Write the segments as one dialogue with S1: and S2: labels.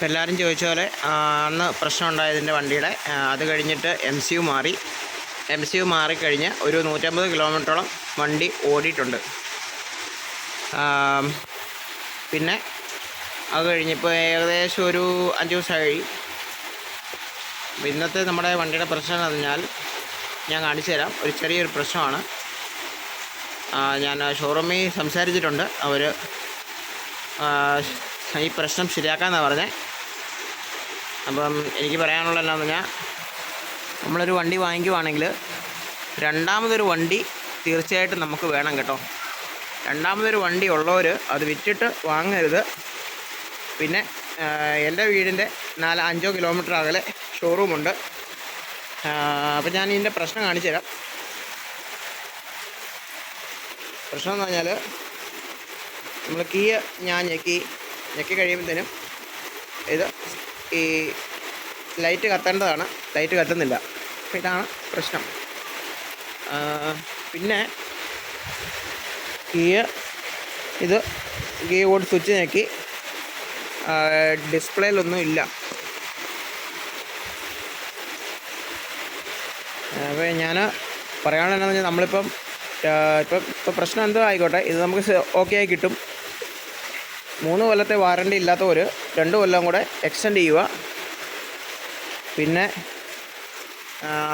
S1: ഇപ്പം എല്ലാവരും ചോദിച്ച പോലെ അന്ന് പ്രശ്നം ഉണ്ടായതിന്റെ വണ്ടിയുടെ അത് കഴിഞ്ഞിട്ട് എം സി യു മാറി. എം സി യു മാറിക്കഴിഞ്ഞ് ഒരു നൂറ്റമ്പത് കിലോമീറ്ററോളം വണ്ടി ഓടിയിട്ടുണ്ട്. പിന്നെ അത് കഴിഞ്ഞിപ്പോൾ ഏകദേശം ഒരു അഞ്ച് ദിവസമായി. ഇന്നത്തെ നമ്മുടെ വണ്ടിയുടെ പ്രശ്നം എന്ന് പറഞ്ഞാൽ ഞാൻ കാണിച്ചു തരാം. ഒരു ചെറിയൊരു പ്രശ്നമാണ്. ഞാൻ ഷോറൂമിൽ സംസാരിച്ചിട്ടുണ്ട്. അവർ ഈ പ്രശ്നം ശരിയാക്കാമെന്നാണ് പറഞ്ഞത് അപ്പം എനിക്ക് പറയാനുള്ള എന്താണെന്ന് പറഞ്ഞാൽ നമ്മളൊരു വണ്ടി വാങ്ങിക്കുവാണെങ്കിൽ രണ്ടാമതൊരു വണ്ടി തീർച്ചയായിട്ടും നമുക്ക് വേണം കേട്ടോ. രണ്ടാമതൊരു വണ്ടി ഉള്ളവർ അത് വിറ്റിട്ട് വാങ്ങരുത്. പിന്നെ എന്റെ വീടിന്റെ നാല് അഞ്ചോ കിലോമീറ്റർ അകലെ ഷോറൂമുണ്ട് അപ്പം ഞാൻ ഇതിന്റെ പ്രശ്നം കാണിച്ചു തരാം പ്രശ്നം എന്ന് പറഞ്ഞാൽ നമ്മൾ കീ ഞാൻ ഞെക്കി ഞെക്കി കഴിയുമ്പോഴത്തേനും ഇത് ഈ ലൈറ്റ് കത്തേണ്ടതാണ്. ലൈറ്റ് കത്തുന്നില്ല. ഇതാണ് പ്രശ്നം. പിന്നെ ഗിയർ ഇത് ഗിയർ ബോർഡ് സ്വിച്ച് ഞെക്കി. ഡിസ്പ്ലേയിലൊന്നും ഇല്ല. അപ്പോൾ ഞാൻ പറയാനുള്ള എന്താണെന്ന് വെച്ചാൽ നമ്മളിപ്പം ഇപ്പം ഇപ്പം പ്രശ്നം എന്തോ ആയിക്കോട്ടെ. ഇത് നമുക്ക് ഓക്കെ ആയി കിട്ടും. മൂന്ന് കൊല്ലത്തെ വാറണ്ടി ഇല്ലാത്തവർ രണ്ട് കൊല്ലം കൂടെ എക്സ്റ്റെൻഡ് ചെയ്യുക. പിന്നെ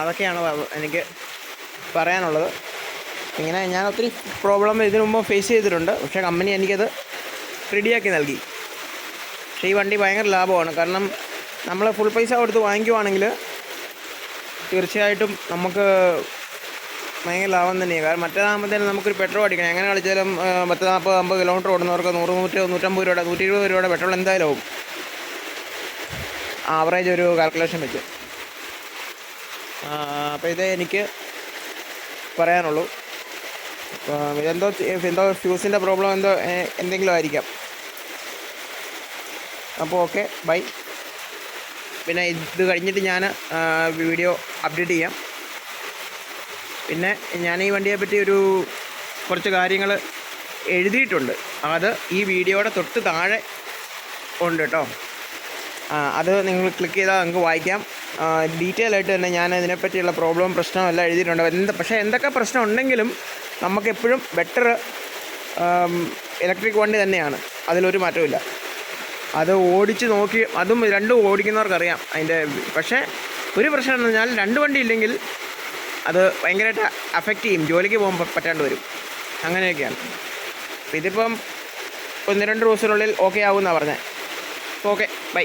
S1: അതൊക്കെയാണ് എനിക്ക് പറയാനുള്ളത്. ഇങ്ങനെ ഞാൻ ഒത്തിരി പ്രോബ്ലം ഇതിനു മുമ്പ് ഫേസ് ചെയ്തിട്ടുണ്ട്. പക്ഷേ കമ്പനി എനിക്കത് റെഡിയാക്കി നൽകി. പക്ഷേ ഈ വണ്ടി ഭയങ്കര ലാഭമാണ്. കാരണം നമ്മൾ ഫുൾ പൈസ കൊടുത്ത് വാങ്ങിക്കുവാണെങ്കിൽ തീർച്ചയായിട്ടും നമുക്ക് ഭയങ്കര ലാഭം തന്നെയാണ് കാരണം മറ്റേതാകുമ്പോഴത്തേനും നമുക്കൊരു പെട്രോൾ അടിക്കണം. എങ്ങനെ കളിച്ചാലും പത്ത് നാൽപ്പത് അമ്പത് കിലോമീറ്റർ ഓടുന്നവർക്ക് നൂറ് നൂറ്റി നൂറ്റമ്പത് രൂപയുടെ നൂറ്റി ഇരുപത് രൂപയുടെ പെട്രോൾ എന്തായാലും ആവും. ആവറേജ് ഒരു കാൽക്കുലേഷൻ വെച്ച്. അപ്പോൾ ഇത് എനിക്ക് പറയാനുള്ളൂ. ഇതെന്തോ എന്തോ ഫ്യൂസിന്റെ പ്രോബ്ലം എന്തോ എന്തെങ്കിലും ആയിരിക്കാം. അപ്പോൾ ഓക്കെ ബൈ പിന്നെ ഇത് കഴിഞ്ഞിട്ട് ഞാൻ വീഡിയോ അപ്ഡേറ്റ് ചെയ്യാം. പിന്നെ ഞാൻ ഈ വണ്ടിയെ പറ്റി ഒരു കുറച്ച് കാര്യങ്ങൾ എഴുതിയിട്ടുണ്ട്. അത് ഈ വീഡിയോയുടെ തൊട്ട് താഴെ ഉണ്ട് കേട്ടോ. അത് നിങ്ങൾ ക്ലിക്ക് ചെയ്താൽ നിങ്ങൾക്ക് വായിക്കാം. ഡീറ്റെയിൽ ആയിട്ട് തന്നെ ഞാൻ ഇതിനെപ്പറ്റിയുള്ള പ്രോബ്ലം പ്രശ്നവും എല്ലാം എഴുതിയിട്ടുണ്ട്. എന്ത് പക്ഷേ എന്തൊക്കെ പ്രശ്നം ഉണ്ടെങ്കിലും നമുക്കെപ്പോഴും ബെറ്റർ ഇലക്ട്രിക് വണ്ടി തന്നെയാണ്. അതിലൊരു മാറ്റമില്ല അത് ഓടിച്ച് നോക്കി അതും രണ്ടും ഓടിക്കുന്നവർക്കറിയാം. അതിന്റെ പക്ഷേ ഒരു പ്രശ്നം എന്ന് പറഞ്ഞാൽ രണ്ട് വണ്ടി ഇല്ലെങ്കിൽ അത് ഭയങ്കരമായിട്ട് അഫക്റ്റ് ചെയ്യും. ജോലിക്ക് പോകുമ്പോൾ പറ്റാണ്ട് വരും. അങ്ങനെയൊക്കെയാണ്. ഇതിപ്പം ഒന്ന് രണ്ട് ദിവസത്തിനുള്ളിൽ ഓക്കെ ആവുമെന്നാണ് പറഞ്ഞത് ഓക്കെ ബൈ